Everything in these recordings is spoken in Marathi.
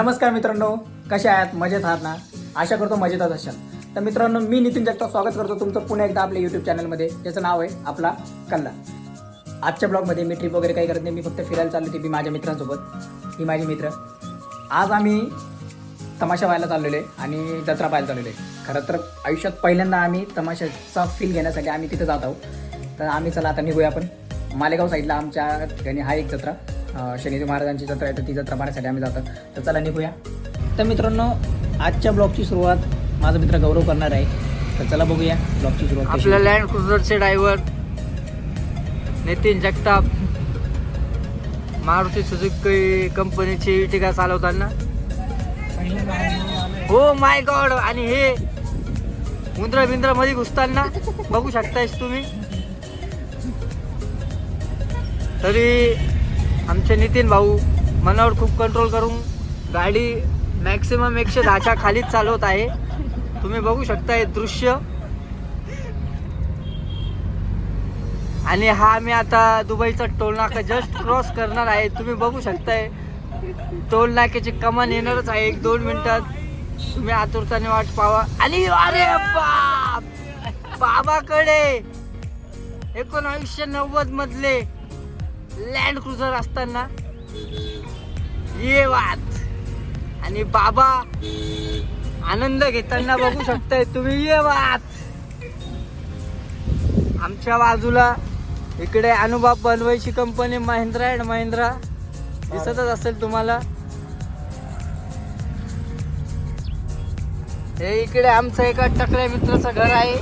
नमस्कार मित्रांनो कसे आहात? मजेत आहात ना? आशा करतो मजेतच असाल. तर मित्रांनो मी नितीन जगताप स्वागत करतो तुमचं पुन्हा एकदा आपल्या युट्यूब चॅनलमध्ये ज्याचं नाव आहे आपला कल्ला. आजच्या ब्लॉगमध्ये मी ट्रिप वगैरे काही करत नाही. मी फक्त फिरायला चाललो ते मी माझ्या मित्रांसोबत. ही माझे मित्र. आज आम्ही तमाशा व्हायला चाललेलो आहे आणि जत्रा पाहायला चाललेलो आहे. खरं तर आयुष्यात पहिल्यांदा आम्ही तमाशाचा फील घेण्यासाठी आम्ही तिथं जात आहोत. तर आम्ही चला आता निघूया आपण. मालेगाव साईडला आमच्या ठिकाणी हा एक जत्रा शनिदेव महाराजांची जत्रा आहे तर ती जत्रा पाहण्यासाठी आम्ही जातो. तर चला निघूया. तर मित्रांनो आजच्या ब्लॉगची सुरुवात माझा मित्र गौरव करणार आहे. तर चला बघूया ब्लॉगची सुरुवात आपल्या लँड क्रुझरचे ड्रायव्हर नितीन जगताप मारुती सुझुकी कंपनीची इटिका चालवताना. हो माय गॉड आणि हे मुंद्रा बिंद्रामध्ये घुसताना बघू शकतायस तुम्ही. तरी आमचे नितीन भाऊ मनावर खूप कंट्रोल करून गाडी मॅक्सिमम एकशे दहाच्या खालीच चालवत आहे. तुम्ही बघू शकता हे दृश्य. आणि हा मी आता दुबईचा टोलनाका जस्ट क्रॉस करणार आहे. तुम्ही बघू शकताय. टोलनाक्याची कमान येणारच आहे. एक दोन मिनिटात तुम्ही आतुरताने वाट पावा. आणि अरे बाप! बाबाकडे! एकोणावीसशे नव्वद मधले लँड क्रुझर असताना ये वात आणि बाबा आनंद घेताना बघू शकताय तुम्ही ये वात आमच्या बाजूला इकडे अनुभव बनवायची कंपनी महिंद्रा अँड महिंद्रा. दिसतच असेल तुम्हाला. हे इकडे आमचं एका टकऱ्या मित्राचं घर आहे.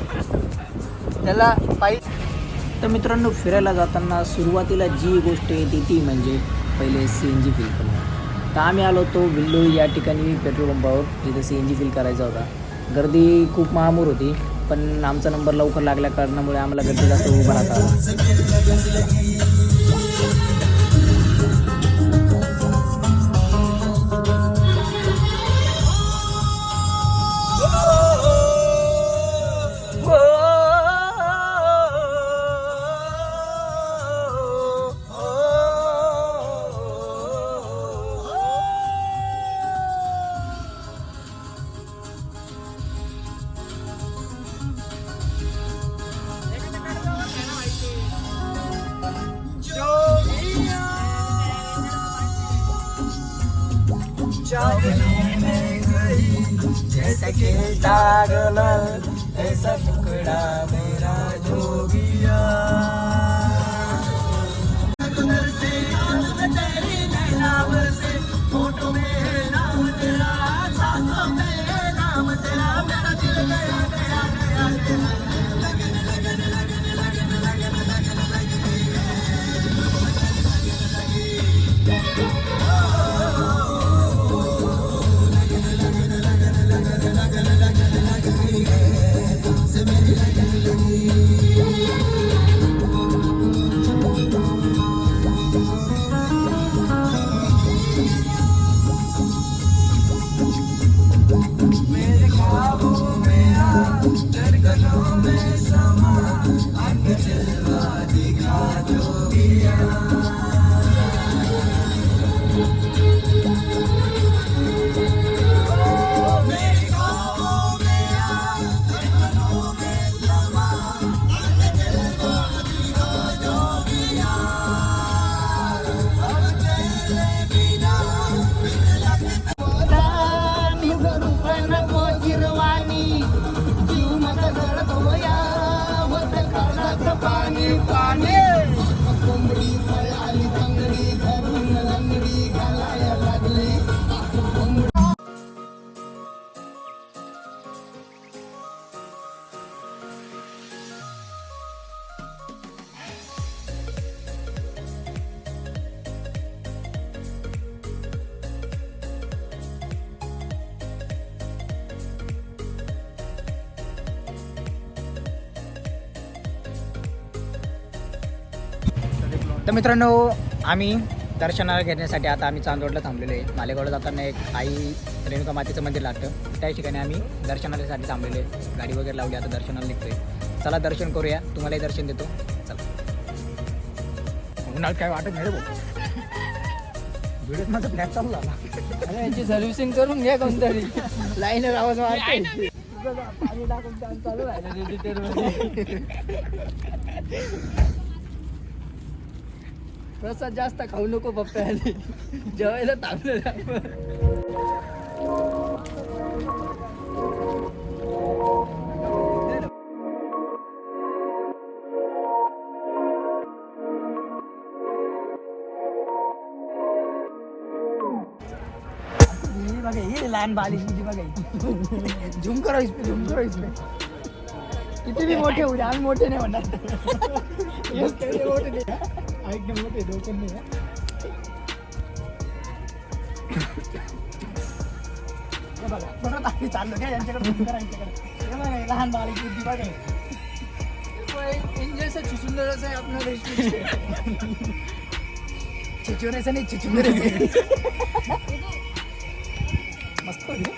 त्याला पायी तर मित्रांनो फिरायला जाताना सुरुवातीला जी गोष्ट येते ती म्हणजे पहिले सी एन जी फिल करणं. तर आम्ही आलो होतो विल्लोळी या ठिकाणी पेट्रोल पंपावर जिथे सी एन जी फिल करायचा होता. गर्दी खूप महामूर होती पण आमचा नंबर लवकर लागल्या कारणामुळे आम्हाला गर्दी जास्त उभा राहता जैसे कि दागला ऐसा टुकड़ा मेरा जोगिया तर मित्रांनो आम्ही दर्शनाला घेण्यासाठी आता आम्ही चांदोडला थांबलेलो आहे. मालेगावला जाताना एक आई रेणुका मातेचं मंदिर लागतं. त्या ठिकाणी आम्ही दर्शनासाठी थांबलेलो आहे. गाडी वगैरे लावली आता दर्शनाला निघतोय. चला दर्शन करूया. तुम्हालाही दर्शन देतो. चला. उन्हाळ्यात काय वाटत नाही माझा फ्लॅट यांची सर्व्हिसिंग करून घ्या कोणतरी. लाईनर आवाज चालू मध्ये प्रसाद जास्त खाऊ नको पप्पा आधी जेवायला थांबलं आपण. ही बघा ही लहान बाली किती बघा झुम करो इसपे झुम करो इसपे किती बी मोठे होऊ आम्ही मोठे नाही म्हणणार तेवढे मोठे नाही. डोकं नाही हा. हे बघा परत आम्ही चाललो काय यांच्याकडे यांच्याकडे. हे बघा, लहान बाली किती बघा. इंजन सुंदर असं आहे आपलं रेशमी चिचुरेचं नाही चिचुंदरेचं मस्त होती रे.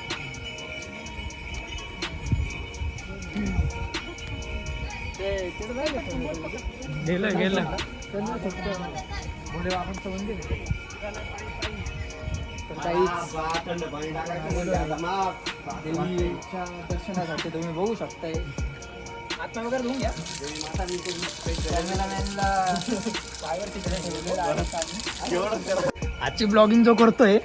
गेलं गेलं भोले बाबांचं मंदिर आहे. तर काहीच देवीच्या दर्शनासाठी तुम्ही बघू शकताय. आता वगैरे धुवून घ्या. कॅमेरामॅनला. आजची ब्लॉगिंग जो करतोय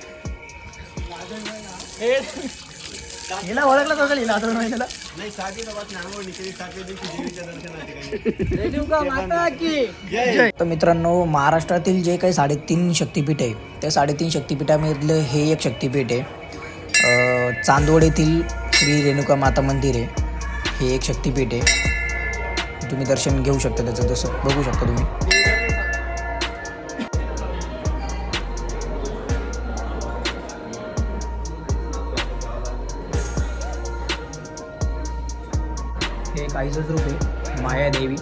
हिला ओळखलं असेल हिला आठवण नाही त्याला रेणुका माता की. तर मित्रांनो महाराष्ट्रातील जे काही साडेतीन शक्तिपीठ आहे त्या साडेतीन शक्तिपीठामधलं हे एक शक्तिपीठ आहे. अं, चांदवड येथील श्री रेणुका माता मंदिर आहे. हे एक शक्तिपीठ आहे. तुम्ही दर्शन घेऊ शकता त्याचं जसं बघू शकता तुम्ही. हे काहीच रूप आहे मायादेवी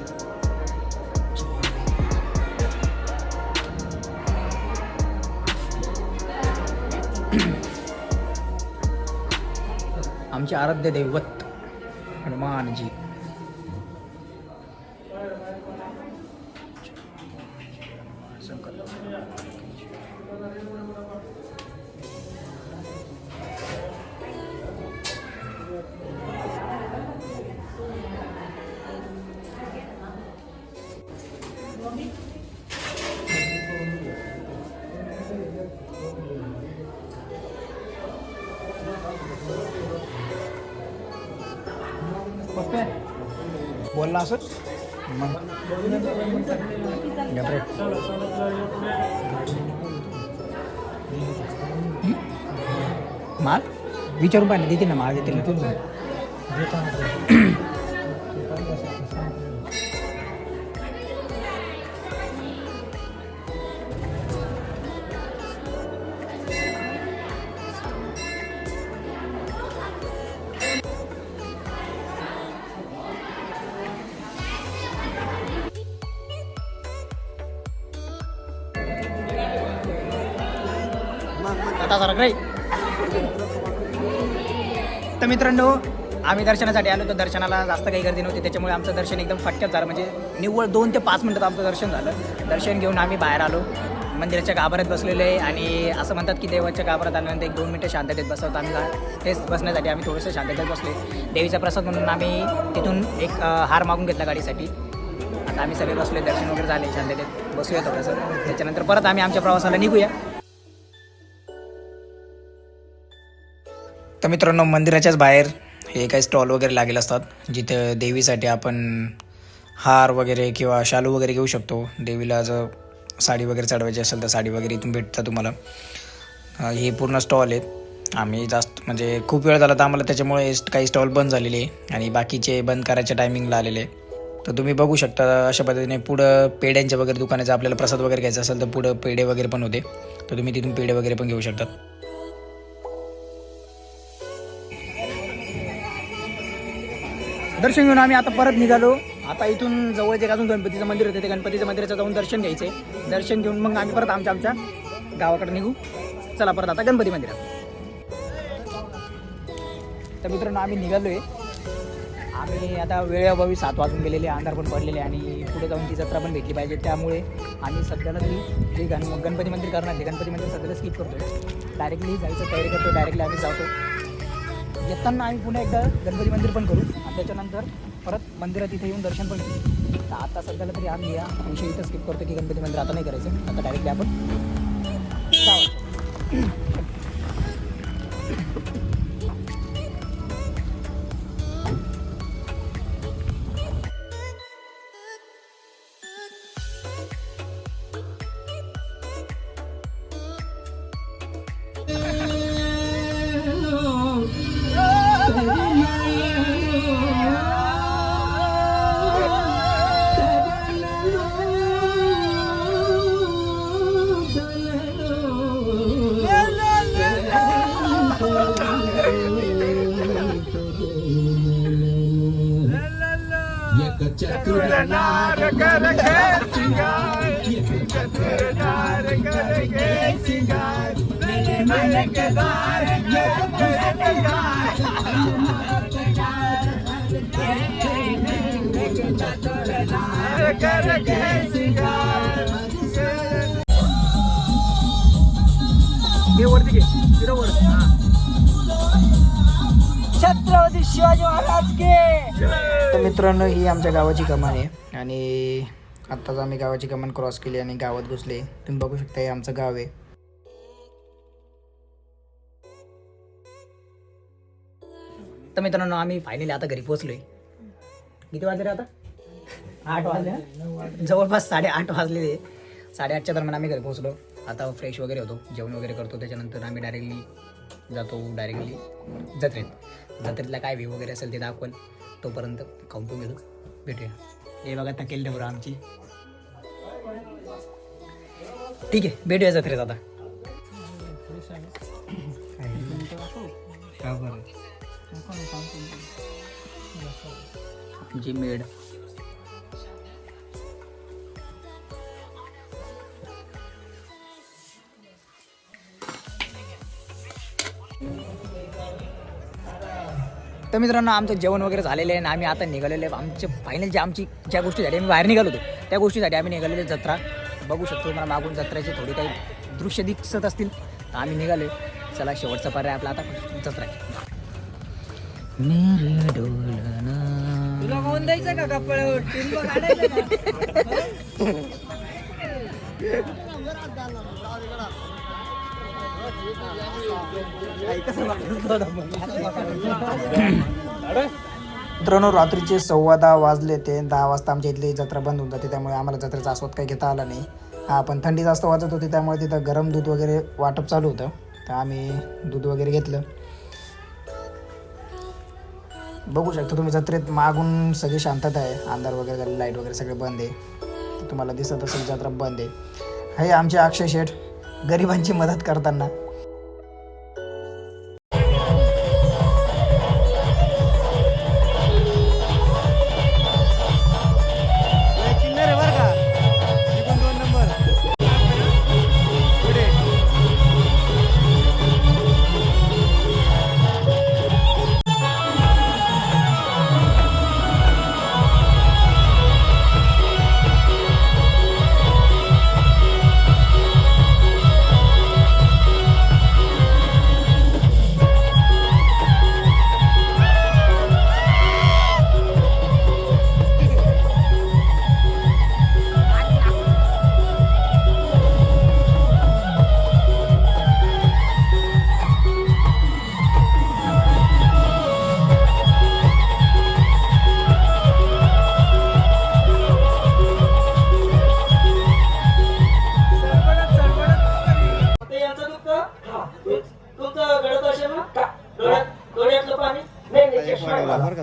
आमचे आराध्य दैवत हनुमानजी. विचारून पाहिजे देतील ना माल देतील ना? मित्रांनो आम्ही दर्शनासाठी आलो तर दर्शनाला जास्त काही गर्दी नव्हती. त्याच्यामुळे आमचं दर्शन एकदम फटक्यात झालं. म्हणजे निव्वळ दोन ते पाच मिनटात आमचं दर्शन झालं. दर्शन घेऊन आम्ही बाहेर आलो. मंदिराच्या गाभाऱ्यात बसलेलो आहे आणि असं म्हणतात की देवाच्या गाभाऱ्यात आल्यानंतर एक दोन मिनटं शांततेत बसवतो आम्ही. तेच बसण्यासाठी आम्ही थोडंसं शांततेत बसले. देवीचा प्रसाद म्हणून आम्ही तिथून एक हार मागून घेतला गाडीसाठी. आता आम्ही सगळे बसले दर्शन वगैरे झाले शांततेत बसूया थोडंसं. त्याच्यानंतर परत आम्ही आमच्या प्रवासाला निघूया. तर मित्रांनो मंदिराच्याच बाहेर हे काही स्टॉल वगैरे लागेल असतात जिथे देवीसाठी आपण हार वगैरे किंवा शालू वगैरे घेऊ शकतो. देवीला जर साडी वगैरे चढवायची असेल तर साडी वगैरे इथून भेटतं तुम्हाला. हे पूर्ण स्टॉल आहेत. आम्ही जास्त म्हणजे खूप वेळ झाला तर आम्हाला त्याच्यामुळे काही स्टॉल बंद झालेले आहे आणि बाकीचे बंद करायच्या टायमिंगला आलेले तर तुम्ही बघू शकता अशा पद्धतीने पुढं पेड्यांच्या वगैरे दुकानाचं आपल्याला प्रसाद वगैरे घ्यायचा असेल तर पुढं पेढे वगैरे पण होते. तर तुम्ही तिथून पेढे वगैरे पण घेऊ शकतात. दर्शन घेऊन आम्ही आता परत निघालो. आता इथून जवळ एक अजून गणपतीचं मंदिर होते. ते गणपतीचं मंदिराचं जाऊन दर्शन घ्यायचे. दर्शन घेऊन मग आम्ही परत आमच्या आमच्या गावाकडे निघू. चला परत आता गणपती मंदिरात. तर मित्रांनो आम्ही निघालो आहे आम्ही आता वेळेअभावी सात वाजून गेलेले अंधार पण पडलेले आणि पुढे जाऊन ती जत्रा पण भेटली पाहिजे. त्यामुळे आम्ही सध्याला तरी जे गण गणपती मंदिर करणार ते गणपती मंदिर सध्याला स्किप करतो डायरेक्टली जायचं तयारी करतो डायरेक्टली आम्ही जातो. येताना आम्ही पुन्हा एकदा गणपती मंदिर पण करू आणि त्याच्यानंतर परत मंदिरात इथे येऊन दर्शन पण घेऊ तर आता सध्याला तरी आम्ही या विषय इथं स्किप करतो की गणपती मंदिर आता नाही करायचं. आता डायरेक्टली आपण छत्रपती शिवाजी महाराज के. तर मित्रांनो ही आमच्या गावाची कमान आहे. आणि आत्ताच आम्ही गावाची कमान क्रॉस केली आणि गावात घुसले. तुम्ही बघू शकता हे आमचं गाव आहे. तर मित्रांनो आम्ही फायनली आता घरी पोहोचलोय. किती वाजले आता? आठ वाजले? जवळपास साडेआठ वाजलेले साडेआठच्या दरम्यान आम्ही घरी पोहोचलो. आता फ्रेश वगैरे होतो. जेवण वगैरे करतो. त्याच्यानंतर आम्ही डायरेक्टली जातो डायरेक्टली जत्रेत. जत्रेतला काय व्ह्यू वगैरे असेल ते दाखवल. तोपर्यंत खाऊन पिऊन घेतो. भेटूया. हे बघा थकेल डबरा आमची. ठीक आहे भेटूया जत्रेत आता. जी मेड तर मित्रांनो आमचं जेवण वगैरे झालेलं आहे आणि आम्ही आता निघालेले आहे. आमचे फायनल जे आमची ज्या गोष्टीसाठी आम्ही बाहेर निघालो होतो त्या गोष्टीसाठी आम्ही निघालेले जत्रा. बघू शकतो तुम्हाला मागून जत्रेचे थोडी काही दृश्य दिसत असतील तर आम्ही निघाले चला शेवटचा पर्याय आपला आता जत्रा द्यायचं का मित्रांनो रात्रीचे सव्वा दहा वाजले ते दहा वाजता आमच्या इथली जत्रा बंद होऊन जाते त्यामुळे आम्हाला जत्रेचा आस्वाद काही घेता आला नाही. हा पण थंडी जास्त वाजत होती त्यामुळे तिथं गरम दूध वगैरे वाटप चालू होतं. तर आम्ही दूध वगैरे घेतलं. बघू शकता तुम्ही जत्रेत मागून सगळी शांतता आहे. अंधार वगैरे झाले लाइट वगैरे सगळे बंद आहे. तुम्हाला दिसत असेल जत्रा बंद आहे. हे आमचे अक्षय शेठ गरिबांची मदत करताना.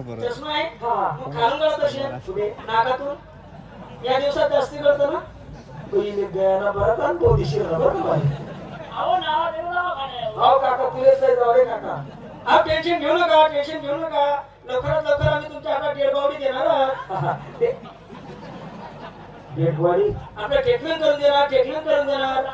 चष्मा आहे. चष्मा आहे? मग खालून गळत असेल पुढे नाकातून. या दिवसात जास्ती गळतं ना? पहिली द्यायला बरं आणि तो दिशी बरं का बाई? अहो काका पुलेच नाही जाऊ रे काका. हा टेन्शन घेऊ नका टेन्शन घेऊ नका. लवकरात लवकर आम्ही तुमच्या हातात डेड बावडी देणार आहोत. ते- डेडवाडी आपलं ट्रीटमेंट करून देणार ट्रीटमेंट करून देणार.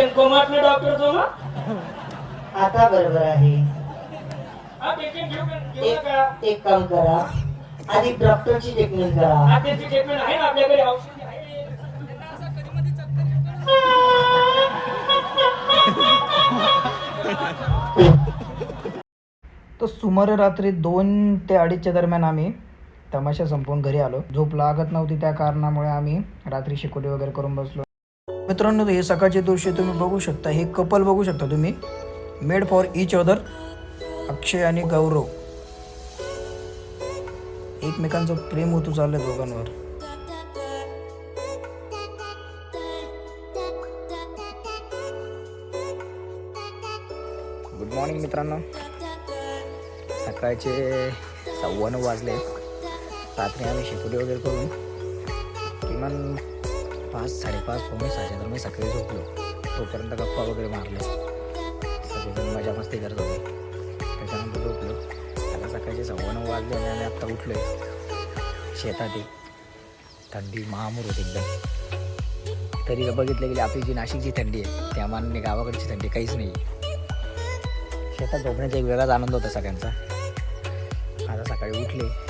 पेशंट कोमात डॉक्टर जो आता बरोबर आहे. एक एक काम करा. आधी डॉक्टरची ट्रीटमेंट करा. त्याची ट्रीटमेंट आहे ना आपल्याकडे? औषधी आहे. तर सुमारे रात्री दोन ते अडीचच्या दरम्यान आम्ही तमाशा संपवून घरी आलो. झोप लागत नव्हती त्या कारणामुळे आम्ही रात्री शिकोटी वगैरे करून बसलो. मित्रांनो हे सकाळचे दृश्य तुम्ही बघू शकता. हे कपल बघू शकता तुम्ही. Made for each other Akshay आणि गौरव. एकमेकांचं प्रेम होतो चाललंय दोघांवर. गुड मॉर्निंग मित्रांनो. सकाळचे सव्वा नऊ वाजले. रात्री आम्ही शेकोटी वगैरे करून किमान पाच साडेपाच हो, पावणे सहाच्या दरम्यान सकाळी झोपलो. तोपर्यंत गप्पा वगैरे मारले. सगळेजण मजा मस्ती करत होते. त्याच्यानंतर झोपलो. आता सकाळचे सव्वा नऊ वाजले आणि आम्ही आत्ता उठलो आहे शेतात थंडी महामूर होती एकदम. तरी बघितलं गेली आपली जी नाशिकची थंडी आहे त्या मानाने गावाकडची थंडी काहीच नाही शेतात झोपण्याचा एक वेगळाच आनंद होता सगळ्यांचा. आता सकाळी उठले.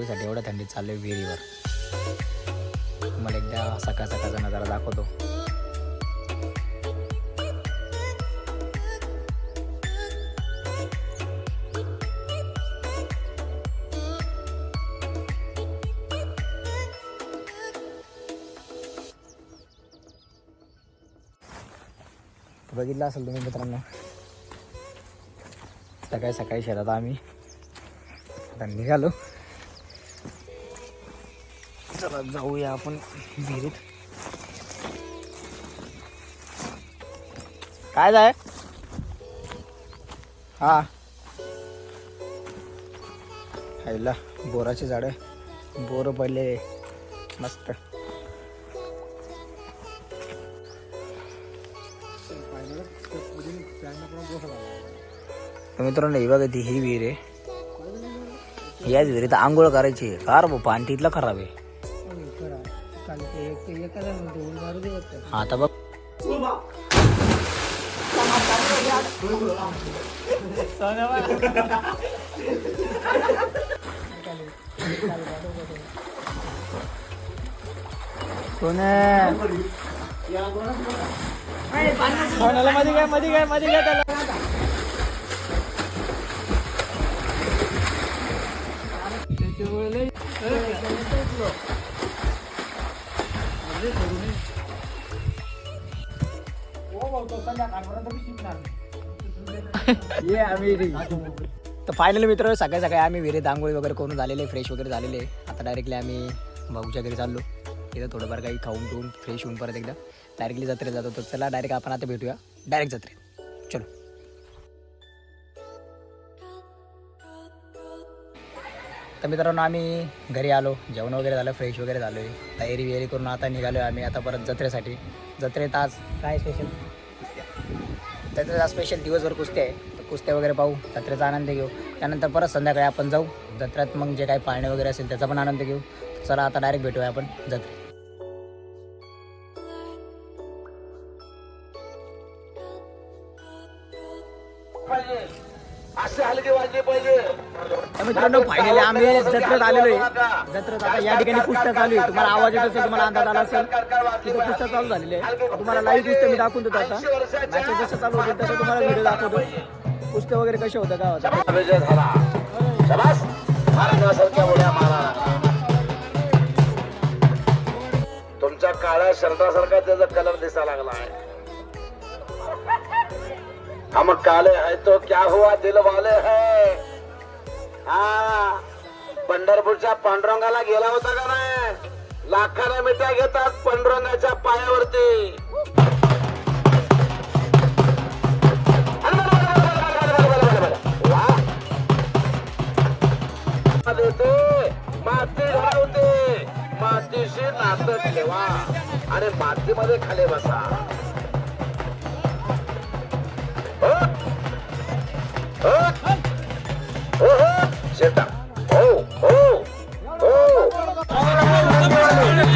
आंघोळीसाठी एवढ्या थंडीत चाललोय विहिरीवर. मला एकदा सकाळ सकाळचा नजारा दाखवतो. बघितलं असेल तुम्ही मित्रांनो. सकाळी सकाळी शेतात आम्ही. आता निघालो. चला जाऊया आपण विहिरीत. काय जाय हा. खायला बोराची झाडं. बोरं पडले. मस्त. तर मित्रांनो ही बघा ती ही विहीर आहे. याच विहिरीत आंघोळ करायची आहे. कार पाणी तिथलं खराब आहे. हा आता बघ. सोन्या. सोन्याला मध्ये काय मध्ये काय मध्ये काय त्याला. तर फायनल मित्र सकाळी सकाळी आम्ही विहिरीत आंघोळी वगैरे करून झालेले फ्रेश वगैरे झालेले. आता डायरेक्टली आम्ही भाऊच्या घरी चाललो. तिथं थोडंफार काही खाऊन पिऊन फ्रेश होऊन परत एकदा डायरेक्टली जत्रेत जातो तर चला डायरेक्ट आपण आता भेटूया. डायरेक्ट जत्रेत. चलो. तर मित्रांनो आम्ही घरी आलो. जेवण वगैरे झालं फ्रेश वगैरे झालो आहे तयारी वियारी करून आता निघालो आम्ही. आता परत जत्रेसाठी. जत्रेत आज काय स्पेशल जत्रेचा स्पेशल दिवसभर कुस्ती आहे. तर कुस्त्या वगैरे पाहू जत्रेचा आनंद घेऊ. त्यानंतर परत संध्याकाळी आपण जाऊ. जत्रेत मग जे काही पाळणे वगैरे असेल त्याचा पण आनंद घेऊ. चला आता डायरेक्ट भेटूया आपण जत्रेत. जत्रेत आलेलो आहे. जत्रेत आता या ठिकाणी कुस्त्या चालू आहे. तुम्हाला आवाज येत असेल तुम्हाला अंदाज आला असेल. तिथे कुस्त्या चालू झालेले आहे तुम्हाला लाईव्ह कुस्त्या मी दाखवून देतो आता. मॅचेस जसं चालू होतील तसं तुम्हाला व्हिडिओ दाखवतो. कुस्त्या वगैरे कशा होत्या शबास महाराजासारख्या उड्या मारा. तुमच्या काळ्या शर्टासारखा त्याचा कलर दिसा लागला आहे. हम काले है तो क्या हुआ दिल वाले है? हा. पंढरपूरच्या पांडुरंगाला गेला होता का नाही? लाखाने मिठ्या घेतात पांडुरंगाच्या पायावरती. माती घडवते मातीशी नातं ठेवा. आणि मातीमध्ये खाली बसा. हो? हो? हो शेता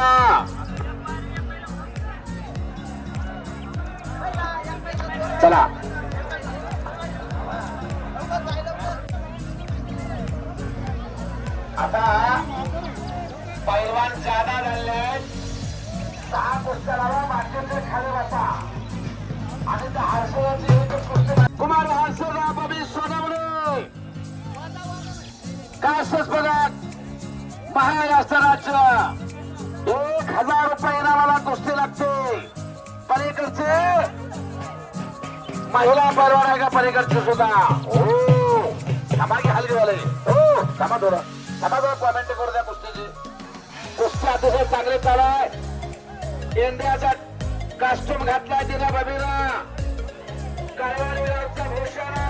करा चला. आता पैलवान जादा झाले सहा पुस्तकाला मागचे खाली बसा. आणि त्या हर्षराची पुस्तक कुमार हर्षराव काय सोनवणे कासच बघत महाराष्ट्राच्या एक हजार रुपये इनामाला कुस्ती लागते. पलीकडचे? महिला परवान आहे का पलीकडचे सुद्धा? हो. थांबा की हलगी वाले. हो. थांबा थोडं थांबा थोडं कॉमेंट करू द्या कुस्तीची. कुस्ती अतिशय चांगली चालू आहे. इंडियाचा कास्ट्यूम घातलाय तिला बबीरा कारवारी भूषण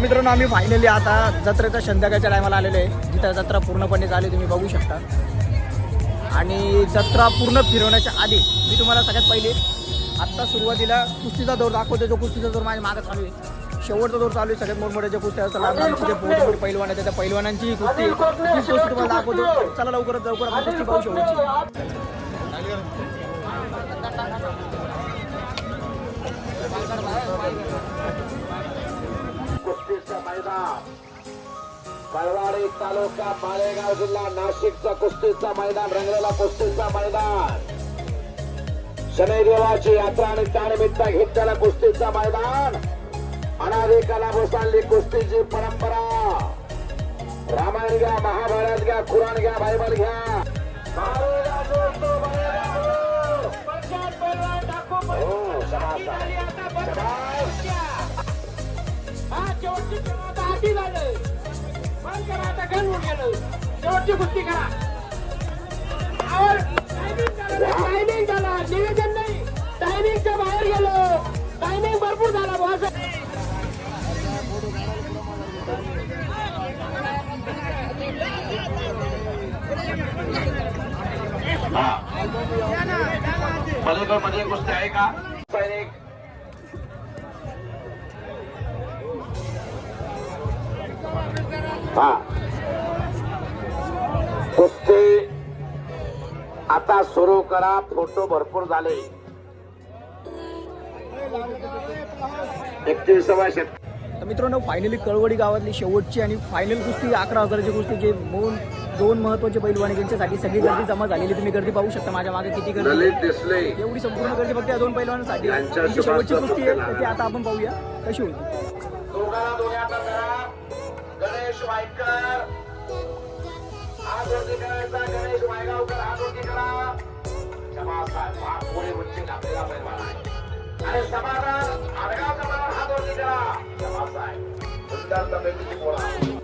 मित्रांनो आम्ही फायनली आता जत्रेच्या संध्याकाळच्या टायमाला आलेले आहे. जिथं जत्रा पूर्णपणे झाली तुम्ही बघू शकता. आणि जत्रा पूर्ण फिरवण्याच्या आधी मी तुम्हाला सगळ्यात पहिले आत्ता सुरुवातीला कुस्तीचा दौर दाखवतो जो कुस्तीचा दौर माझ्या मागं चालू आहे. शेवटचा दौर चालू आहे सगळ्यात मोठमोठ्या ज्या कुस्त्या असतात लहान जे मोठे मोठे पैलवान आहेत त्या पैलवानांची कुस्ती कुस्ती तुम्हाला दाखवतो. चला लवकरच लवकर आपण कुस्ती पाहू शकतो मैदान। कळवाडी तालुका मालेगाव जिल्हा नाशिकचा कुस्तीचा मैदान रंगलेला कुस्तीचा मैदान। शनिदेवाची यात्रा आणि त्यानिमित्त घेतलेला कुस्तीचा मैदान। अनादी कला बसांली कुस्तीची परंपरा। रामायण घ्या महाभारत घ्या कुराण घ्या बायबल घ्या मारेगा जो तो बनेगा वो. हो, शाबास. शाबास. शेवटची कुस्ती करा. टायमिंग झाला निवेदन नाही. टायमिंगच्या बाहेर गेलो. टायमिंग भरपूर झाला बॉस पलीकडे मध्ये कुस्ती आहे का? हा. कुस्ती. आता सुरू करा फोटो भरपूर झाले. एकतीसवा तर मित्रांनो फायनली कळवडी गावातली शेवटची आणि फायनल कुस्ती अकरा हजाराची कुस्ती जे म्हणून दोन महत्त्वाचे पैलवान आहे ज्यांच्यासाठी सगळी गर्दी जमा झालेली तुम्ही गर्दी पाहू शकता. माझ्या मागे किती गर्दी आहे. एवढी संपूर्ण गर्दी फक्त या दोन पैलवानांसाठी आहे. शेवटची कुस्ती आहे. तर ती आता आपण पाहूया. कशी होती? दोघांना गणेश वायकर. हात करायचा गणेश वायगावकर हात वरती करा. समासाहेब हा पुढे उच्च घातलेला पैलवान आहे. आणि समाधान आडगाव बरोबर हात वरती करा समासाहेब सुंदर तब्येतीची बोला